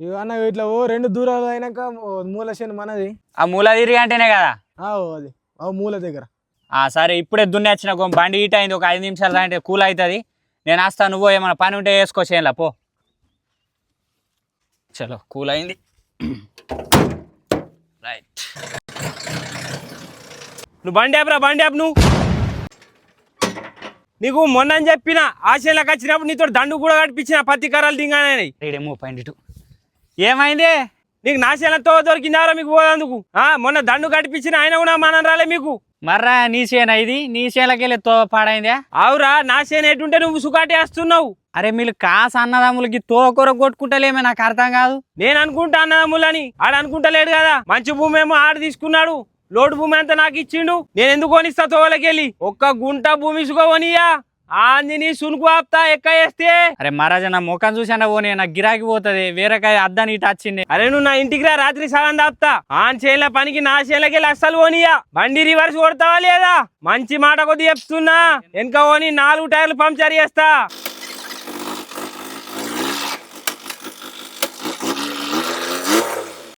ఇగో అన్న ఇట్లా ఓ రెండు దూరాలు అయినాక మూల చేను మనది. ఆ మూల తిరిగి అంటేనే కదా? అది. ఆ మూల దగ్గర. ఆ సరే ఇప్పుడే దున్ని వచ్చిన బండి హీట్ అయింది ఒక ఐదు నిమిషాలు అంటే కూల్ అవుతుంది నేను వస్తాను నువ్వు ఏమైనా పని ఉంటే వేసుకోచేయంలా పో. చలో కూల్ అయింది. రైట్ నువ్వు బండి ఆపురా బండి ఆపు నువ్వు. నీకు మొన్న చెప్పిన ఆశలకు వచ్చినప్పుడు నీతో దండు కూడా కట్టించిన పత్తి కర్రలు దిగానని. రేడేమో పాయింట్ ఏమైంది? నీకు నాశనంతో దొరికిందారా మీకు పోదందుకు ఆ మొన్న దండు కట్టించిన ఆయన కూడా మనం రాలే మీకు. మర్రా నీ చేనా ఇది? నీ చేలకెళ్ళి తో పాడైందా? అవురా నా చేను ఎటుంటే నువ్వు సుకాటి వేస్తున్నావు అరే మీరు కాస అన్నదమ్ములకి తోకొర కొట్టుకుంటలేమే నాకు అర్థం కాదు. నేను అనుకుంటా అన్నదమ్ములని. ఆడ అనుకుంటలేడు కదా. మంచి భూమి ఏమో ఆడ తీసుకున్నాడు. లోటు భూమి అంతా నాకు ఇచ్చిండు. నేను ఎందుకు కొనిస్తా తోవలకెళ్ళి? ఒక్క గుంట భూమి ఇసుకోవనియా ఆందిని సునుకు ఆపుతా ఎక్క వేస్తే అరే మహారాజా నా ముఖం చూసానా పోనీ నాకు గిరాకీ పోతుంది వేరేకాయ అద్దాని ఇటు వచ్చింది. అరే నువ్వు నా ఇంటికి రా రాత్రి సగం దాపుతా. ఆన్ చేనుల పనికి నా చేనులకి అస్సలు పోనీయా. బండి రివర్స్ కొడతావా లేదా? మంచి మాట కొద్ది చెప్తున్నా. వెనక పోని నాలుగు టైర్లు పంక్చర్ చేస్తా.